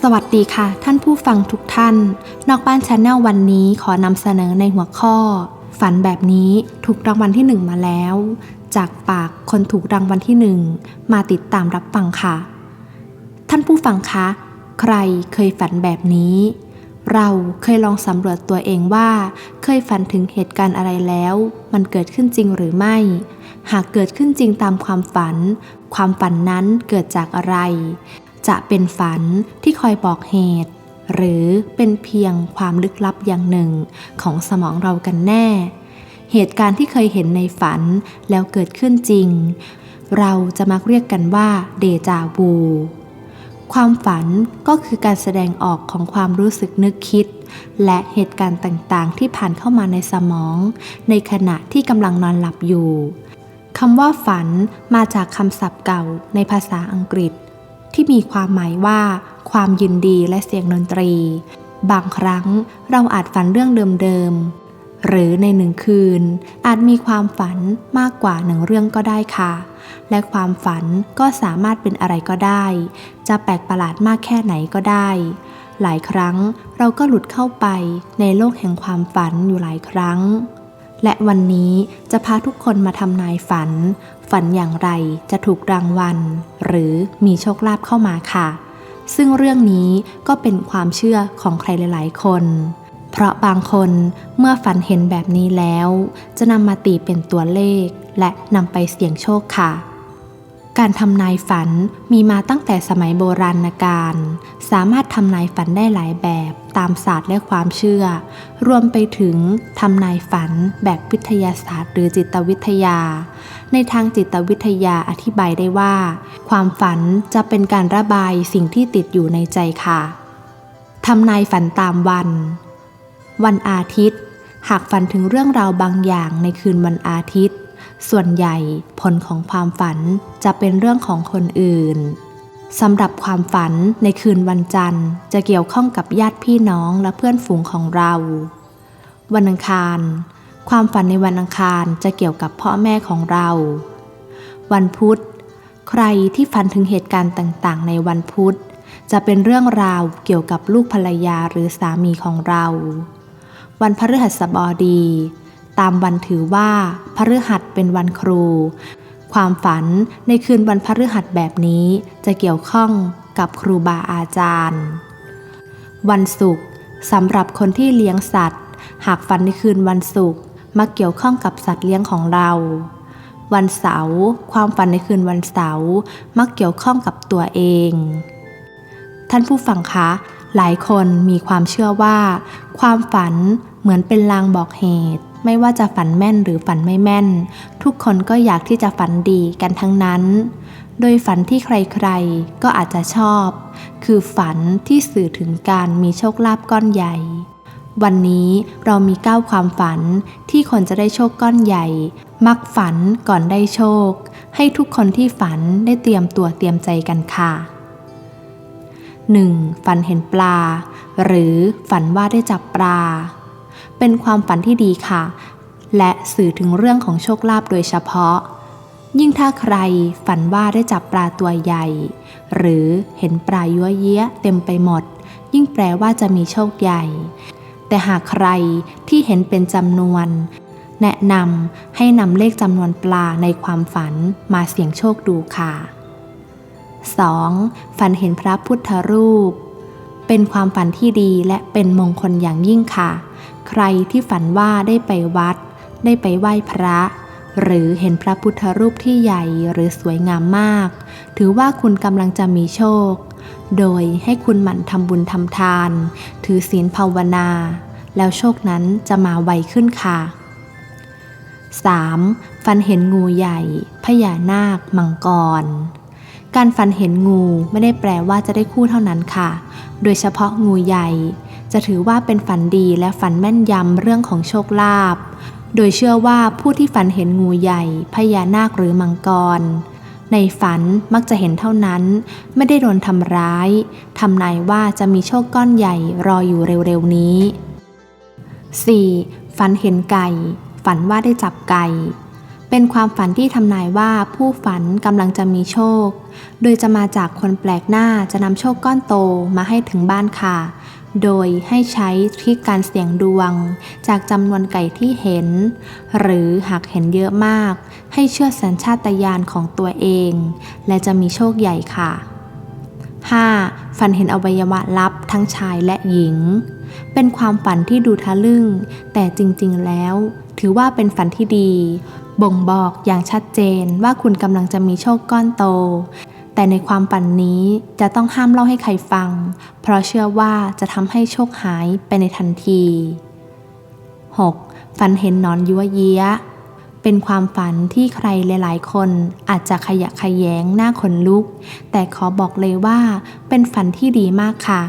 สวัสดีค่ะ ท่านผู้ฟังทุกท่าน นอกบ้านชาแนลวันนี้ขอนำเสนอในหัวข้อ ฝันแบบนี้ถูกรางวัลที่หนึ่งมาแล้ว จากปากคนถูกรางวัลที่หนึ่งมาติดตามรับฟังค่ะ ท่านผู้ฟังคะ ใครเคยฝันแบบนี้ เราเคยลองสำรวจตัวเองว่า เคยฝันถึงเหตุการณ์อะไรแล้ว มันเกิดขึ้นจริงหรือไม่ หากเกิดขึ้นจริงตามความฝัน ความฝันนั้นเกิดจากอะไร จะเป็นฝันที่คอยบอกเหตุ หรือเป็นเพียงความลึกลับอย่างหนึ่งของสมองเรากันแน่ เหตุการณ์ที่เคยเห็นในฝันแล้วเกิดขึ้นจริง เราจะมักเรียกกันว่าเดจาวูความฝันก็คือการแสดงออกของความรู้สึกนึกคิด และเหตุการณ์ต่างๆ ที่ผ่านเข้ามาในสมอง ในขณะที่กำลังนอนหลับอยู่คำว่าฝันมาจากคำศัพท์เก่าในภาษาอังกฤษ ที่มีความหมายว่า ความยินดีและเสียงดนตรี บางครั้งเราอาจฝันเรื่องเดิมๆ หรือในหนึ่งคืน อาจมีความฝันมากกว่าหนึ่งเรื่องก็ได้ค่ะ และความฝันก็สามารถเป็นอะไรก็ได้ จะแปลกประหลาดมากแค่ไหนก็ได้ หลายครั้งเราก็หลุดเข้าไปในโลกแห่งความฝันอยู่หลายครั้งและวันนี้จะพาทุกคนมาทำนายฝัน ฝันอย่างไรจะถูกรางวัล หรือมีโชคลาภเข้ามาค่ะ ซึ่งเรื่องนี้ก็เป็นความเชื่อของใครหลาย ๆ คน เพราะบางคนเมื่อฝันเห็นแบบนี้แล้ว จะนำมาตีเป็นตัวเลข และนำไปเสี่ยงโชคค่ะ การทำนายฝันมีมาตั้งแต่สมัยโบราณกาล สามารถทำนายฝันได้หลายแบบตามศาสตร์และความเชื่อ รวมไปถึงทำนายฝันแบบวิทยาศาสตร์ หรือจิตวิทยา ในทางจิตวิทยาอธิบายได้ว่า ความฝันจะเป็นการระบายสิ่งที่ติดอยู่ในใจค่ะ ทำนายฝันตามวัน วันอาทิตย์ หากฝันถึงเรื่องราวบางอย่างในคืนวันอาทิตย์ ส่วนใหญ่ผลของความฝันจะเป็นเรื่องของคนอื่นสำหรับความฝันในคืนวันจันทร์ จะเกี่ยวข้องกับญาติพี่น้องและเพื่อนฝูงของเรา วันอังคาร ความฝันในวันอังคารจะเกี่ยวกับพ่อแม่ของเรา วันพุธ ใครที่ฝันถึงเหตุการณ์ต่างๆ ในวันพุธ จะเป็นเรื่องราวเกี่ยวกับลูกภรรยาหรือสามีของเรา วันพฤหัสบดี ตามวันถือว่าพฤหัสเป็นวันครู ความฝันในคืนวันพฤหัสแบบนี้จะเกี่ยวข้องกับครูบาอาจารย์ วันศุกร์สำหรับคนที่เลี้ยงสัตว์ หากฝันในคืนวันศุกร์มาเกี่ยวข้องกับสัตว์เลี้ยงของเรา วันเสาร์ความฝันในคืนวันเสาร์มักเกี่ยวข้องกับตัวเอง ท่านผู้ฟังคะ หลายคนมีความเชื่อว่า ความฝันเหมือนเป็นลางบอกเหตุ ไม่ว่าจะฝันแม่นหรือฝันไม่แม่น ทุกคนก็อยากที่จะฝันดีกันทั้งนั้น โดยฝันที่ใครๆ ก็อาจจะชอบ คือฝันที่สื่อถึงการมีโชคลาภก้อนใหญ่ วันนี้เรามีเก้าความฝันที่คนจะได้โชคก้อนใหญ่ มักฝันก่อนได้โชค ให้ทุกคนที่ฝันได้เตรียมตัวเตรียมใจกันค่ะ 1. ฝันเห็นปลา หรือฝันว่าได้จับปลา เป็นความฝันที่ดีค่ะ และสื่อถึงเรื่องของโชคลาภโดยเฉพาะ ยิ่งถ้าใครฝันว่าได้จับปลาตัวใหญ่ หรือเห็นปลายั่วเยี้ยเต็มไปหมด ยิ่งแปลว่าจะมีโชคใหญ่ แต่หากใครที่เห็นเป็นจำนวน แนะนำให้นำเลขจำนวนปลาในความฝันมาเสี่ยงโชคดูค่ะ 2. ฝันเห็นพระพุทธรูป เป็นความฝันที่ดีและเป็นมงคลอย่างยิ่งค่ะ ใครที่ฝันว่าได้ไปวัด ได้ไปไหว้พระ หรือเห็นพระพุทธรูปที่ใหญ่หรือสวยงามมาก ถือว่าคุณกำลังจะมีโชค โดยให้คุณหมั่นทำบุญทำทาน ถือศีลภาวนา แล้วโชคนั้นจะมาไวขึ้นค่ะ 3. ฝันเห็นงูใหญ่ พญานาค มังกร การฝันเห็นงูไม่ได้แปลว่าจะได้คู่เท่านั้นค่ะ โดยเฉพาะงูใหญ่ จะถือว่าเป็นฝันดีและฝันแม่นยำเรื่องของโชคลาภ โดยเชื่อว่าผู้ที่ฝันเห็นงูใหญ่ พญานาคหรือมังกร ในฝันมักจะเห็นเท่านั้น ไม่ได้โดนทำร้าย ทำนายว่าจะมีโชคก้อนใหญ่รออยู่เร็วๆนี้ 4. ฝันเห็นไก่ ฝันว่าได้จับไก่ เป็นความฝันที่ทำนายว่าผู้ฝันกำลังจะมีโชค โดยจะมาจากคนแปลกหน้าจะนำโชคก้อนโตมาให้ถึงบ้านค่ะ โดยให้ใช้ทริคการเสี่ยงดวง จากจำนวนไก่ที่เห็น หรือหากเห็นเยอะมาก ให้เชื่อสัญชาตญาณของตัวเอง และจะมีโชคใหญ่ค่ะ 5. ฝันเห็นอวัยวะลับทั้งชายและหญิง เป็นความฝันที่ดูทะลึ่ง แต่จริงๆแล้ว ถือว่าเป็นฝันที่ดี บ่งบอกอย่างชัดเจนว่าคุณกำลังจะมีโชคก้อนโต แต่ในความฝันนี้จะต้องห้ามเล่าให้ใครฟัง เพราะเชื่อว่าจะทำให้โชคหายไปในทันที 6. ฝันเห็นนอนยัวเยี้ย เป็นความฝันที่ใครหลาย ๆ คนอาจจะขยะขยแยงหน้าขนลุก แต่ขอบอกเลยว่า เป็นฝันที่ดีมากค่ะ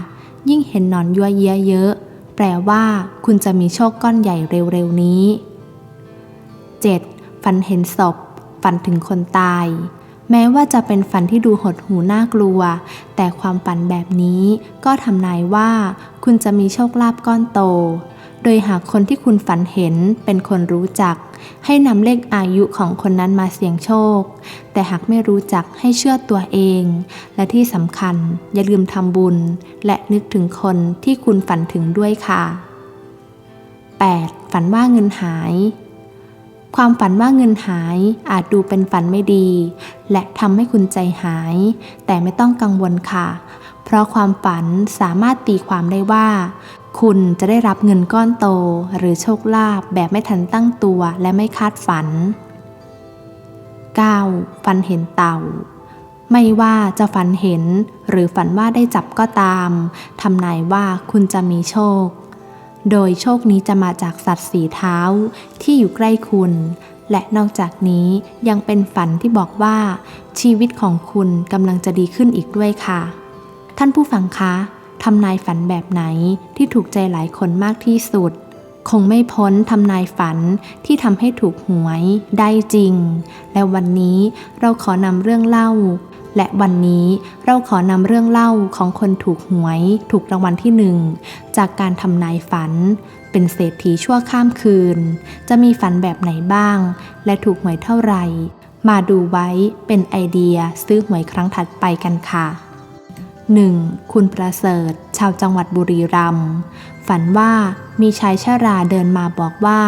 ยิ่งเห็นนอนยัวเยี้ยเยอะ แปลว่าคุณจะมีโชคก้อนใหญ่เร็ว ๆ นี้ 7. ฝันเห็นศพ ฝันถึงคนตาย แม้ว่าจะเป็นฝันที่ดูหดหูน่ากลัว แต่ความฝันแบบนี้ก็ทำนายว่า คุณจะมีโชคลาภก้อนโต โดยหากคนที่คุณฝันเห็นเป็นคนรู้จัก ให้นำเลขอายุของคนนั้นมาเสี่ยงโชค แต่หากไม่รู้จักให้เชื่อตัวเอง และที่สำคัญอย่าลืมทำบุญ และนึกถึงคนที่คุณฝันถึงด้วยค่ะ 8. ฝันว่าเงินหาย ความฝันว่าเงินหายอาจดูเป็นฝันไม่ดี และทำให้คุณใจหาย แต่ไม่ต้องกังวลค่ะ เพราะความฝันสามารถตีความได้ว่า คุณจะได้รับเงินก้อนโต หรือโชคลาภแบบไม่ทันตั้งตัวและไม่คาดฝัน 9. ฝันเห็นเต่า ไม่ว่าจะฝันเห็น หรือฝันว่าได้จับก็ตามทำนายว่าคุณจะมีโชค โดยโชคนี้จะมาจากสัตว์สีเท้าที่อยู่ใกล้คุณ และนอกจากนี้ยังเป็นฝันที่บอกว่า ชีวิตของคุณกำลังจะดีขึ้นอีกด้วยค่ะ ท่านผู้ฟังคะทำนายฝันแบบไหนที่ถูกใจหลายคนมากที่สุด คงไม่พ้นทำนายฝันที่ทำให้ถูกหวยได้จริง และวันนี้เราขอนำเรื่องเล่า และวันนี้เราขอนำเรื่องเล่าของคนถูกหวย ถูกรางวัลที่หนึ่งจากการทำนายฝัน เป็นเศรษฐีชั่วข้ามคืน จะมีฝันแบบไหนบ้าง และถูกหวยเท่าไหร่ มาดูไว้เป็นไอเดียซื้อหวยครั้งถัดไปกันค่ะ 1. คุณประเสริฐ ชาวจังหวัดบุรีรัมย์ฝันว่ามีชายชาราเดินมาบอกว่า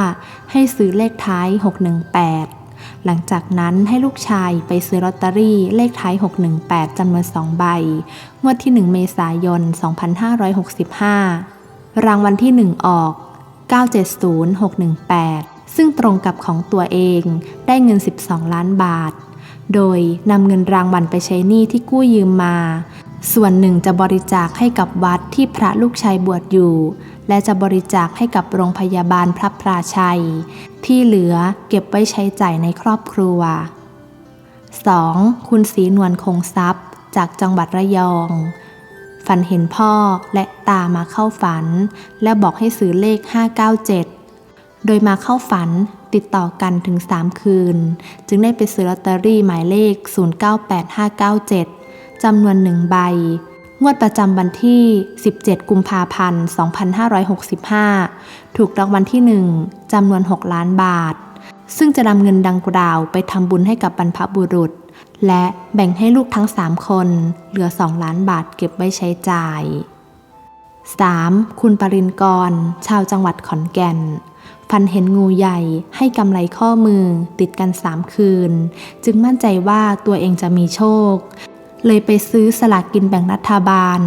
ให้ซื้อเลขท้าย 618 หลังจากนั้นให้ลูกชายไปซื้อลอตเตอรี่เลขท้าย 618จำนวน 2 ใบ งวดที่ 1 เมษายน 2565 รางวัลที่ 1 ออก 970618 ซึ่งตรงกับของตัวเองได้เงิน 12 ล้านบาท โดยนำเงินรางวัลไปใช้หนี้ที่กู้ยืมมา ส่วนหนึ่งจะบริจาคให้กับวัดที่พระลูกชายบวชอยู่ และจะบริจาคให้กับโรงพยาบาลพระพราชัย ที่เหลือเก็บไว้ใช้จ่ายในครอบครัว 2. คุณศรีนวลคงทรัพย์ จากจังหวัดระยอง ฝันเห็นพ่อและตามาเข้าฝัน และบอกให้ซื้อเลข 597 โดยมาเข้าฝันติดต่อกันถึง 3 คืน จึงได้ไปซื้อลอตเตอรี่หมายเลข 098597จำนวนหนึ่งใบ งวดประจำวันที่ 17 กุมภาพันธ์ 2565 ถูกรางวัลที่ 1 จำนวน 6 ล้านบาท ซึ่งจะนำเงินดังกล่าวไปทำบุญให้กับบรรพบุรุษ และแบ่งให้ลูกทั้ง 3 คน เหลือ 2 ล้านบาทเก็บไว้ใช้จ่าย 3. คุณปรินกร ชาวจังหวัดขอนแก่น ฟันเห็นงูใหญ่ให้กำไรข้อมือติดกัน 3 คืน จึงมั่นใจว่าตัวเองจะมีโชค เลยไปซื้อสลากกินแบ่งรัฐบาล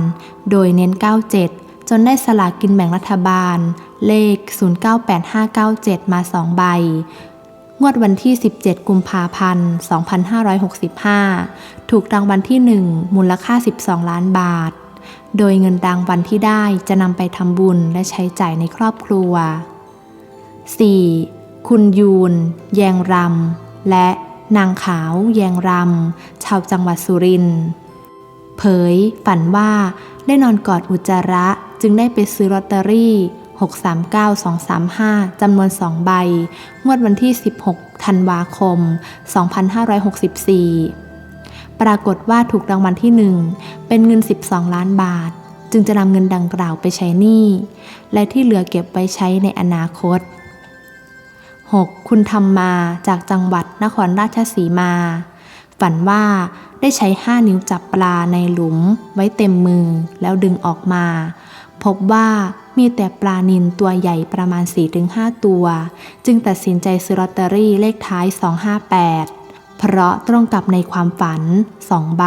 โดยเน้น 97 จนได้สลากกินแบ่งรัฐบาล เลข 098597 มา 2 ใบ งวดวันที่ 17 กุมภาพันธ์ 2565 ถูกรางวัลที่ 1 มูลค่า 12 ล้านบาท โดยเงินรางวัลที่ได้จะนำไปทำบุญและใช้จ่ายในครอบครัว 4. คุณยูน แยงรำ และ นางขาวแยงรำ ชาวจังหวัดสุรินทร์เผย ฝันว่าได้นอนกอดอุจจาระจึงได้ไปซื้อลอตเตอรี่ 639235 จำนวน 2 ใบ งวดวันที่ 16 ธันวาคม 2564 ปรากฏว่าถูกรางวัลที่ 1 เป็นเงิน 12 ล้านบาท จึงจะนำเงินดังกล่าวไปใช้หนี้ และที่เหลือเก็บไว้ใช้ในอนาคต 6. คุณธรรมมาจากจังหวัดนครราชสีมา ฝันว่าได้ใช้5นิ้วจับปลาในหลุมไว้เต็มมือแล้วดึงออกมา พบว่ามีแต่ปลานินตัวใหญ่ประมาณ 4-5 ตัว จึงตัดสินใจซื้อลอตเตอรี่เลขท้าย 258 เพราะตรงกับในความฝัน 2 ใบ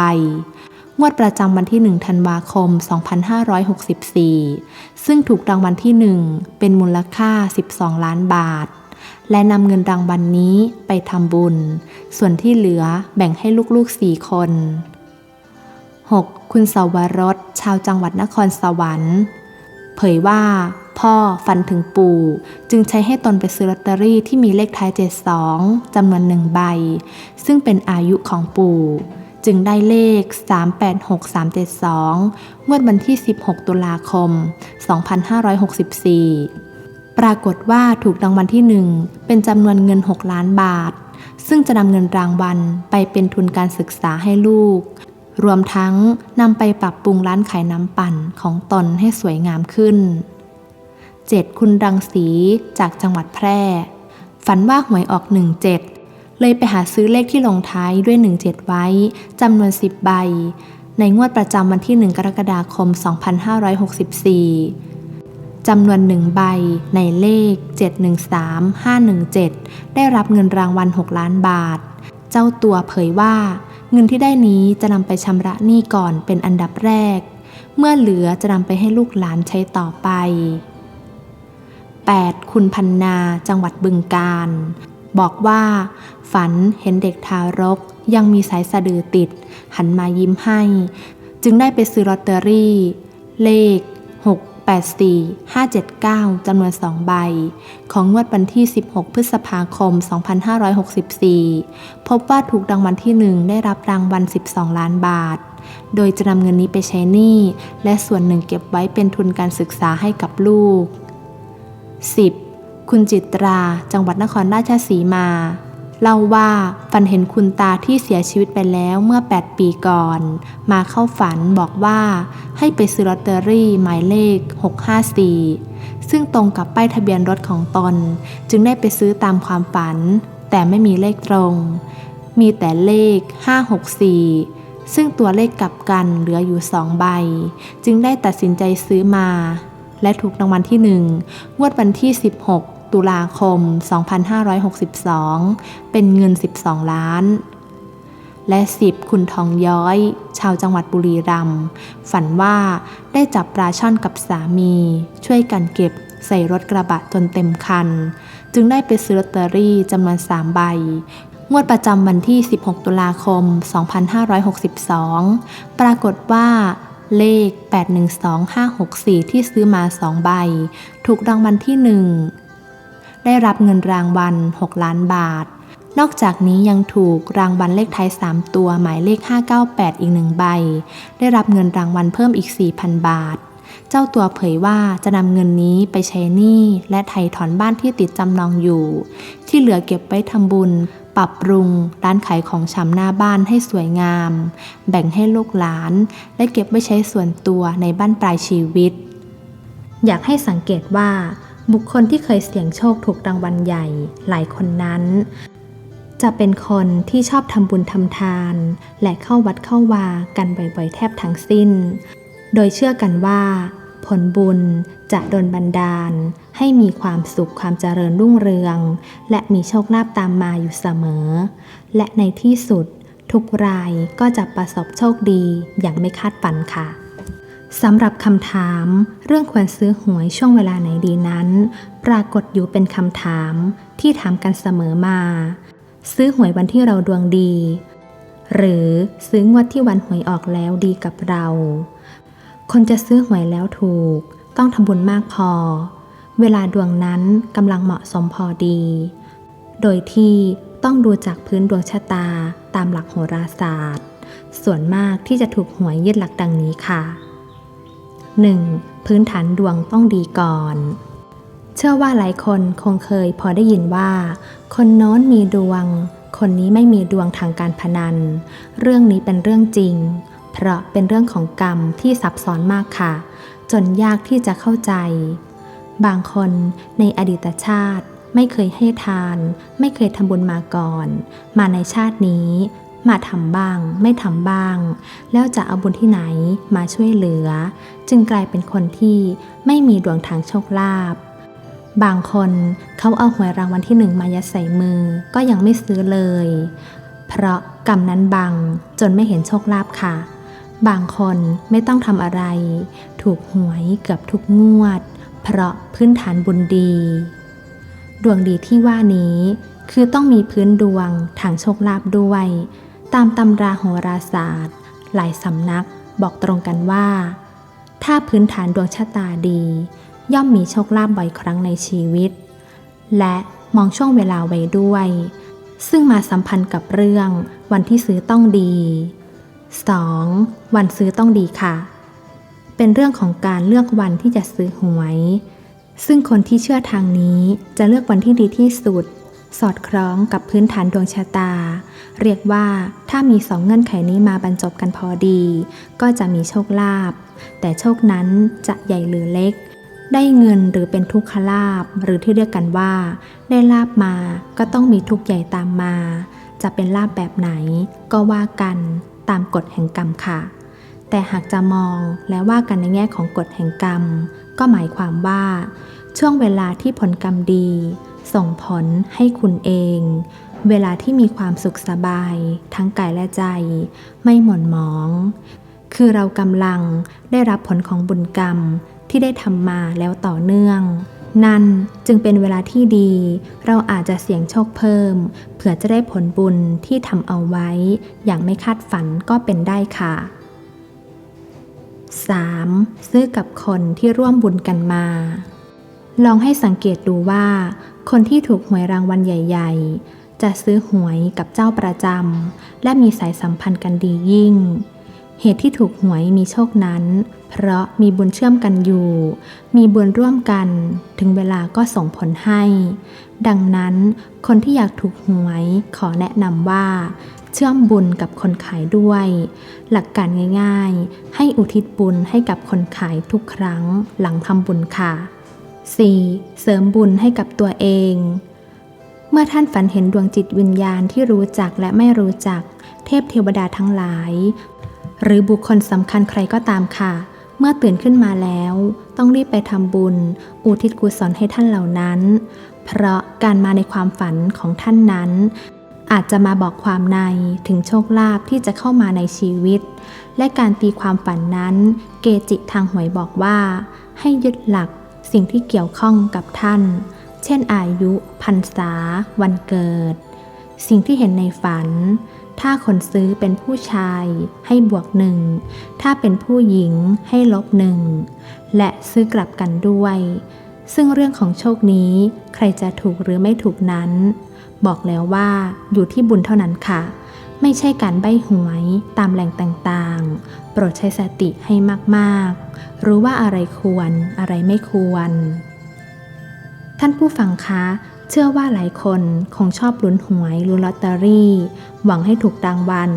งวดประจำวันที่ 1 ธันวาคม 2564 ซึ่งถูกรางวัลที่ 1 เป็นมูลค่า 12 ล้านบาท และนำเงินรางวัลนนี้ไปทำบุญ ส่วนที่เหลือแบ่งให้ลูกๆ4คน 6. คุณสวรส ชาวจังหวัดนครสวรรค์ เผยว่า พ่อฝันถึงปู่จึงใช้ให้ตนไปซื้อลอตเตอรี่ที่มีเลขท้าย 72จำนวนหนึ่งใบ ซึ่งเป็นอายุของปู่จึงได้เลข 386372งวดวันที่ 16 ตุลาคม 2564 ปรากฏว่าถูกรางวัลที่หนึ่งเป็นจำนวนเงิน 6 ล้านบาท ซึ่งจะนำเงินรางวัลไปเป็นทุนการศึกษาให้ลูก รวมทั้งนำไปปรับปรุงร้านขายน้ำปั่นของตนให้สวยงามขึ้น 7. คุณรังสีจากจังหวัดแพร่ ฝันว่าหวยออก 17 เลยไปหาซื้อเลขที่ลงท้ายด้วย 17 ไว้จำนวน 10 ใบ ในงวดประจำวันที่ 1 กรกฎาคม 2564 จำนวนหนึ่งใบในเลข 713517 ได้รับเงินรางวัล 6 ล้านบาท เจ้าตัวเผยว่า เงินที่ได้นี้จะนำไปชำระหนี้ก่อนเป็นอันดับแรก เมื่อเหลือจะนำไปให้ลูกหลานใช้ต่อไป 8. คุณพันนาจังหวัดบึงกาฬบอกว่า ฝันเห็นเด็กทารกยังมีสายสะดือติด หันมายิ้มให้ จึงได้ไปซื้อลอตเตอรี่ เลข 6 84 579 จำนวน 2 ใบ ของงวดวันที่ 16 พฤษภาคม 2564 พบว่าถูกรางวัลที่ 1 ได้รับรางวัล 12 ล้านบาท โดยจะนำเงินนี้ไปใช้หนี้ และส่วนหนึ่งเก็บไว้เป็นทุนการศึกษาให้กับลูก 10. คุณจิตรา จังหวัดนครราชสีมา เล่าว่าฝันเห็นคุณตาที่เสียชีวิตไปแล้วเมื่อ 8 ปีก่อน มาเข้าฝันบอกว่าให้ไปซื้อลอตเตอรี่หมายเลข 654 ซึ่งตรงกับป้ายทะเบียนรถของตน จึงได้ไปซื้อตามความฝัน แต่ไม่มีเลขตรง มีแต่เลข 564 ซึ่งตัวเลขกลับกันเหลืออยู่สองใบ จึงได้ตัดสินใจซื้อมา และถูกรางวัลที่1งวดวันที่ 16 ตุลาคม 2562 เป็นเงิน 12 ล้าน และ 10 คุณทองย้อย ชาวจังหวัดบุรีรัมย์ฝันว่าได้จับปลาช่อนกับสามี ช่วยกันเก็บใส่รถกระบะจนเต็มคัน จึงได้ไปซื้อลอตเตอรี่จำนวน 3 ใบงวดประจำวันที่ 16 ตุลาคม 2562 ปรากฏว่าเลข 812564 ที่ซื้อมา 2 ใบ ถูกรางวัลที่ 1 ได้รับเงินรางวัล 6 ล้านบาท นอกจากนี้ยังถูกรางวัลเลขท้าย 3 ตัวหมายเลข 598 อีกหนึ่งใบ ได้รับเงินรางวัลเพิ่มอีก 4,000 บาท เจ้าตัวเผยว่าจะนำเงินนี้ไปใช้หนี้และไถ่ถอนบ้านที่ติดจำนองอยู่ ที่เหลือเก็บไว้ทำบุญ ปรับปรุง ร้านขายของชำหน้าบ้านให้สวยงาม แบ่งให้ลูกหลาน และเก็บไว้ใช้ส่วนตัวในบ้านปลายชีวิต อยากให้สังเกตว่า บุคคลที่เคยเสี่ยงโชคถูกรางวัลใหญ่หลายคนนั้น จะเป็นคนที่ชอบทำบุญทำทาน และเข้าวัดเข้าวากันบ่อยๆ แทบทั้งสิ้น โดยเชื่อกันว่า ผลบุญจะดลบันดาล ให้มีความสุขความเจริญรุ่งเรือง และมีโชคลาภตามมาอยู่เสมอ และในที่สุดทุกรายก็จะประสบโชคดีอย่างไม่คาดฝันค่ะ สำหรับคำถาม เรื่องควรซื้อหวยช่วงเวลาไหนดีนั้น ปรากฏอยู่เป็นคำถามที่ถามกันเสมอมา ซื้อหวยวันที่เราดวงดี หรือซื้องวดที่วันหวยออกแล้วดีกับเรา คนจะซื้อหวยแล้วถูก ต้องทำบุญมากพอ เวลาดวงนั้นกำลังเหมาะสมพอดี โดยที่ต้องดูจากพื้นดวงชะตาตามหลักโหราศาสตร์ ส่วนมากที่จะถูกหวยยึดหลักดังนี้ค่ะ 1. พื้นฐานดวงต้องดีก่อน เชื่อว่าหลายคนคงเคยพอได้ยินว่า คนโน้นมีดวง คนนี้ไม่มีดวงทางการพนัน เรื่องนี้เป็นเรื่องจริง เพราะเป็นเรื่องของกรรมที่ซับซ้อนมากค่ะ จนยากที่จะเข้าใจ บางคนในอดีตชาติไม่เคยให้ทาน ไม่เคยทำบุญมาก่อน มาในชาตินี้ มาทำบ้าง ไม่ทำบ้าง แล้วจะเอาบุญที่ไหนมาช่วยเหลือ จึงกลายเป็นคนที่ไม่มีดวงทางโชคลาภบางคนเขาเอาหวยรางวัลที่หนึ่งมายัดใส่มือก็ยังไม่ซื้อเลย เพราะกรรมนั้นบังจนไม่เห็นโชคลาภค่ะ บางคนไม่ต้องทำอะไร ถูกหวยเกือบทุกงวด เพราะพื้นฐานบุญดี ดวงดีที่ว่านี้คือต้องมีพื้นดวงทางโชคลาภด้วย ตามตำราโหราศาสตร์ หลายสำนักบอกตรงกันว่า ถ้าพื้นฐานดวงชะตาดี ย่อมมีโชคลาภบ่อยครั้งในชีวิต และมองช่วงเวลาไว้ด้วย ซึ่งมาสัมพันธ์กับเรื่องวันที่ซื้อต้องดี 2. วันซื้อต้องดีค่ะ เป็นเรื่องของการเลือกวันที่จะซื้อหวย ซึ่งคนที่เชื่อทางนี้จะเลือกวันที่ดีที่สุด สอดคล้องกับพื้นฐานดวงชะตา เรียกว่าถ้ามีสองเงื่อนไขนี้มาบรรจบกันพอดี ก็จะมีโชคลาภแต่โชคนั้นจะใหญ่หรือเล็ก ได้เงินหรือเป็นทุกขลาภหรือที่เรียกกันว่า ได้ลาบมาก็ต้องมีทุกข์ใหญ่ตามมา จะเป็นลาบแบบไหน ก็ว่ากันตามกฎแห่งกรรมค่ะ แต่หากจะมองและว่ากันในแง่ของกฎแห่งกรรม ก็หมายความว่า ช่วงเวลาที่ผลกรรมดี ส่งผลให้คุณเอง เวลาที่มีความสุขสบาย ทั้งกายและใจ ไม่หม่นหมอง คือเรากำลังได้รับผลของบุญกรรมที่ได้ทำมาแล้วต่อเนื่อง นั่นจึงเป็นเวลาที่ดี เราอาจจะเสี่ยงโชคเพิ่ม เผื่อจะได้ผลบุญที่ทำเอาไว้ อย่างไม่คาดฝันก็เป็นได้ค่ะ 3. ซื้อกับคนที่ร่วมบุญกันมา ลองให้สังเกตดูว่า คนที่ถูกหวยรางวัลใหญ่ ๆ จะซื้อหวยกับเจ้าประจำ และมีสายสัมพันธ์กันดียิ่ง เหตุที่ถูกหวยมีโชคนั้น เพราะมีบุญเชื่อมกันอยู่ มีบุญร่วมกัน ถึงเวลาก็ส่งผลให้ ดังนั้นคนที่อยากถูกหวยขอแนะนำว่าเชื่อมบุญกับคนขายด้วย หลักการง่ายๆ ให้อุทิศบุญให้กับคนขายทุกครั้งหลังทำบุญค่ะ 4. เสริมบุญให้กับตัวเอง เมื่อท่านฝันเห็นดวงจิตวิญญาณที่รู้จักและไม่รู้จัก เทพเทวดาทั้งหลาย หรือบุคคลสำคัญใครก็ตามค่ะ เมื่อตื่นขึ้นมาแล้ว ต้องรีบไปทำบุญ อุทิศกุศลให้ท่านเหล่านั้น เพราะการมาในความฝันของท่านนั้น อาจจะมาบอกความในถึงโชคลาภที่จะเข้ามาในชีวิต และการตีความฝันนั้น เกจิทางหวยบอกว่า ให้ยึดหลัก สิ่งที่เกี่ยวข้องกับท่าน เช่นอายุพรรษา วันเกิด สิ่งที่เห็นในฝัน ถ้าคนซื้อเป็นผู้ชายให้บวกหนึ่ง ถ้าเป็นผู้หญิงให้ลบหนึ่ง และซื้อกลับกันด้วย ซึ่งเรื่องของโชคนี้ใครจะถูกหรือไม่ถูกนั้น บอกแล้วว่าอยู่ที่บุญเท่านั้นค่ะ ไม่ใช่การใบ้หวยตามแหล่งต่างๆ โปรดใช้สติให้มากๆ รู้ว่าอะไรควรอะไรไม่ควร ท่านผู้ฟังคะ เชื่อว่าหลายคนคงชอบลุ้นหวยลุ้นลอตเตอรี่ หวังให้ถูกรางวัล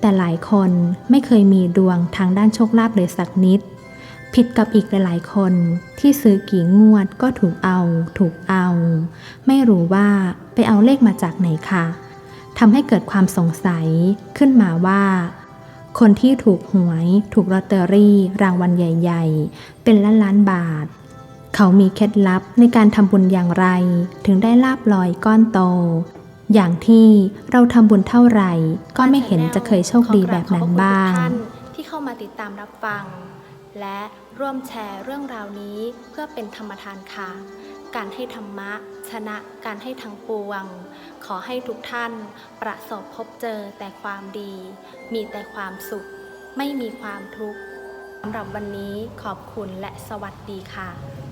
แต่หลายคนไม่เคยมีดวงทางด้านโชคลาภเลยสักนิดผิดกับอีกหลายๆ คนที่ซื้อกี่งวดก็ถูกเอา ถูกเอา ไม่รู้ว่าไปเอาเลขมาจากไหนค่ะ ทำให้เกิดความสงสัยขึ้นมาว่า คนที่ถูกหวยถูกลอตเตอรี่รางวัลใหญ่ ๆ เป็นล้านล้านบาท เขามีเคล็ดลับในการทำบุญอย่างไร ถึงได้ลาบลอยก้อนโต อย่างที่เราทำบุญเท่าไหร่ ก็ไม่เห็นจะเคยโชคดีแบบนั้นบ้างท่านที่เข้ามาติดตามรับฟัง และร่วมแชร์เรื่องราวนี้เพื่อเป็นธรรมทานค่ะ การให้ธรรมะ ชนะการให้ทั้งปวง ขอให้ทุกท่านประสบพบเจอแต่ความดี มีแต่ความสุข ไม่มีความทุกข์สำหรับวันนี้ขอบคุณและสวัสดีค่ะ